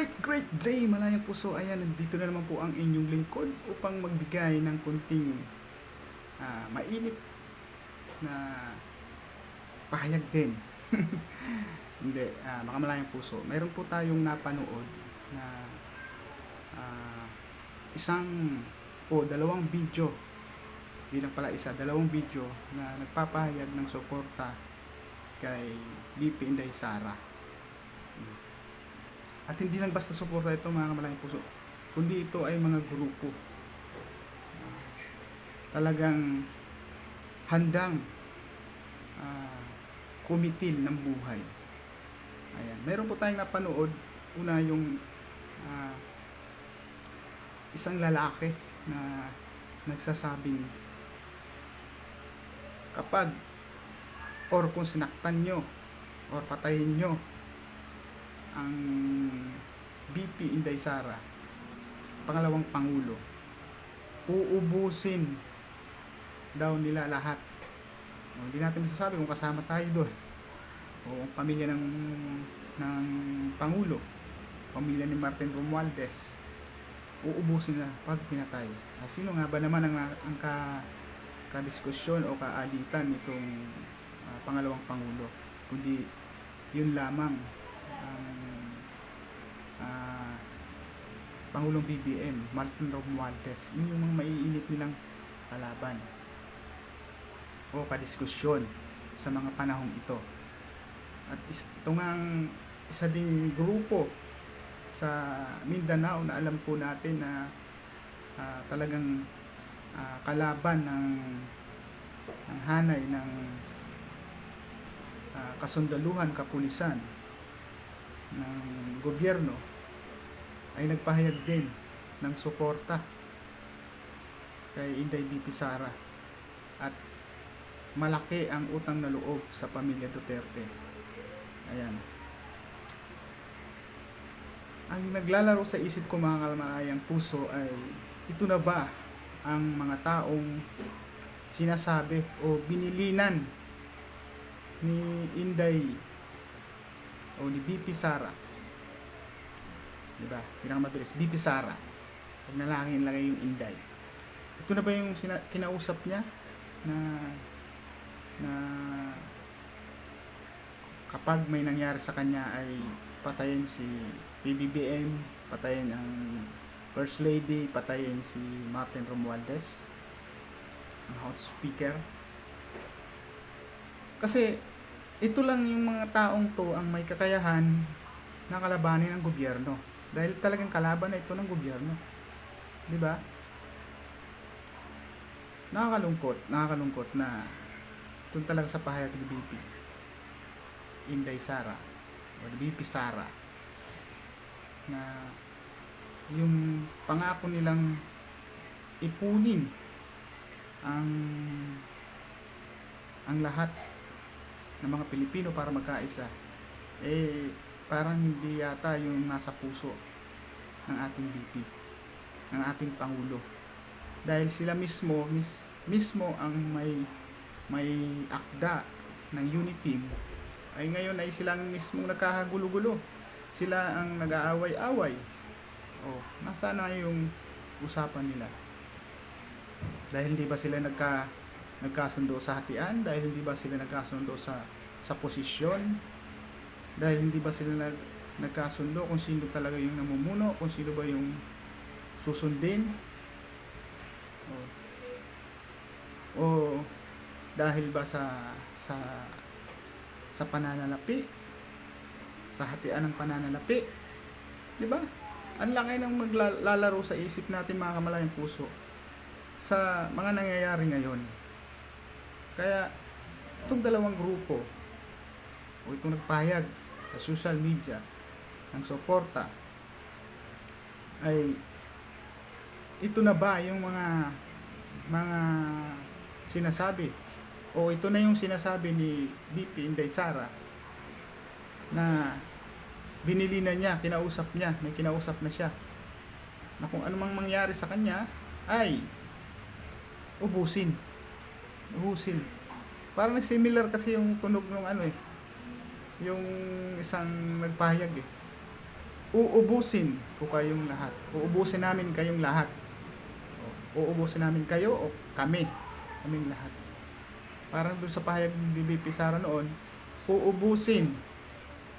great, great day, malayang puso. Ayan, nandito na naman po ang inyong lingkod upang magbigay ng kunting ah, mainit na pahayag din. Hindi, ah, mga malayang puso. Meron po tayong napanood na ah, isang o dalawang video. Hindi lang pala isa, dalawang video na nagpapahayag ng suporta kay BP Inday Sara. At hindi lang basta suporta ito mga kamalaking puso, kundi ito ay mga grupo. Talagang handang ah, kumitil ng buhay. Ayan. Meron po tayong napanood. Una yung ah, isang lalaki na nagsasabing kapag or kung sinaktan nyo or patayin nyo ang BP Inday Sara, pangalawang pangulo, uubusin daw nila lahat. Hindi natin masasabi kung kasama tayo doon. O ang pamilya ng ng pangulo, pamilya ni Martin Romualdez, uubusin nila pag pinatay. Ah, sino nga ba naman ang, ang ka, kadiskusyon o kaalitan nitong ah, pangalawang pangulo? Kundi yun lamang ang ah, Pangulong BBM, Martin Romualdez, yun yung mga maiinit nilang kalaban o kadiskusyon sa mga panahong ito. At ito nga isa ding grupo sa Mindanao na alam po natin na ah, talagang ah, kalaban ng, ng hanay ng ah, kasundaluhan, kapulisan ng gobyerno ay nagpahayag din ng suporta kay Inday BP Sara at malaki ang utang na loob sa pamilya Duterte. Ayan. Ang naglalaro sa isip ko mga kalmaayang puso ay ito na ba ang mga taong sinasabi o binilinan ni Inday o ni BP Sara. Diba? Pinakamabilis. BP Sara. Pag nalangin lang yung Inday. Ito na ba yung sina- kinausap niya na na kapag may nangyari sa kanya ay patayin si PBBM, patayin ang First Lady, patayin si Martin Romualdez, ang House Speaker. Kasi ito lang yung mga taong to ang may kakayahan na kalabanin ng gobyerno. Dahil talagang kalaban na ito ng gobyerno. Di ba? Nakakalungkot, nakakalungkot na doon talaga sa pahayag ni BP. Inday Sara o ni BP Sara na yung pangako nilang ipunin ang ang lahat ng mga Pilipino para magkaisa eh parang hindi yata yung nasa puso ng ating BP ng ating Pangulo. Dahil sila mismo mis, mismo ang may may akda ng unity ay ngayon ay silang mismo nagkakagulo-gulo sila ang nag-aaway-away oh nasa na yung usapan nila? Dahil hindi ba sila nagka nagkasundo sa hatian? Dahil hindi ba sila nagkasundo sa sa posisyon dahil hindi ba sila nag, nagkasundo kung sino talaga yung namumuno kung sino ba yung susundin? O, o dahil ba sa sa sa pananalapi? Sa hatian ng pananalapi? Di ba? Ang laki ng maglalaro sa isip natin mga kamalayang puso sa mga nangyayari ngayon. Kaya itong dalawang grupo o itong nagpahayag sa social media. Ng suporta ay ito na ba yung mga mga sinasabi? O ito na yung sinasabi ni BP Inday Sara na binili na niya, kinausap niya, may kinausap na siya na kung anumang mangyari sa kanya ay ubusin. Ubusin. Parang similar kasi yung tunog ng ano eh yung isang nagpahayag eh uubusin ko kayong lahat. Uubusin namin kayong lahat. Uubusin namin kayo o kami. Kaming lahat. Parang doon sa pahayag ng DBP Sara noon, uubusin.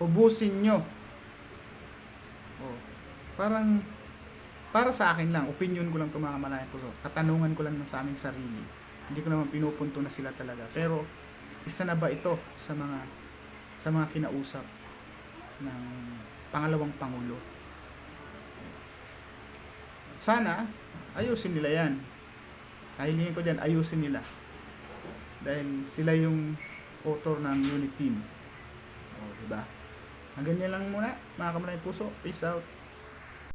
Ubusin nyo. O, parang para sa akin lang, opinion ko lang malayan ko. Katanungan ko lang ng sa aming sarili. Hindi ko naman pinupunto na sila talaga. Pero, isa na ba ito sa mga sa mga kinausap ng pangalawang pangulo? Sana, ayusin nila yan. Kahilingin ko dyan, ayusin nila. Dahil sila yung author ng unit team. O, diba? Hanggang yan lang muna, mga kamalayang puso. Peace out.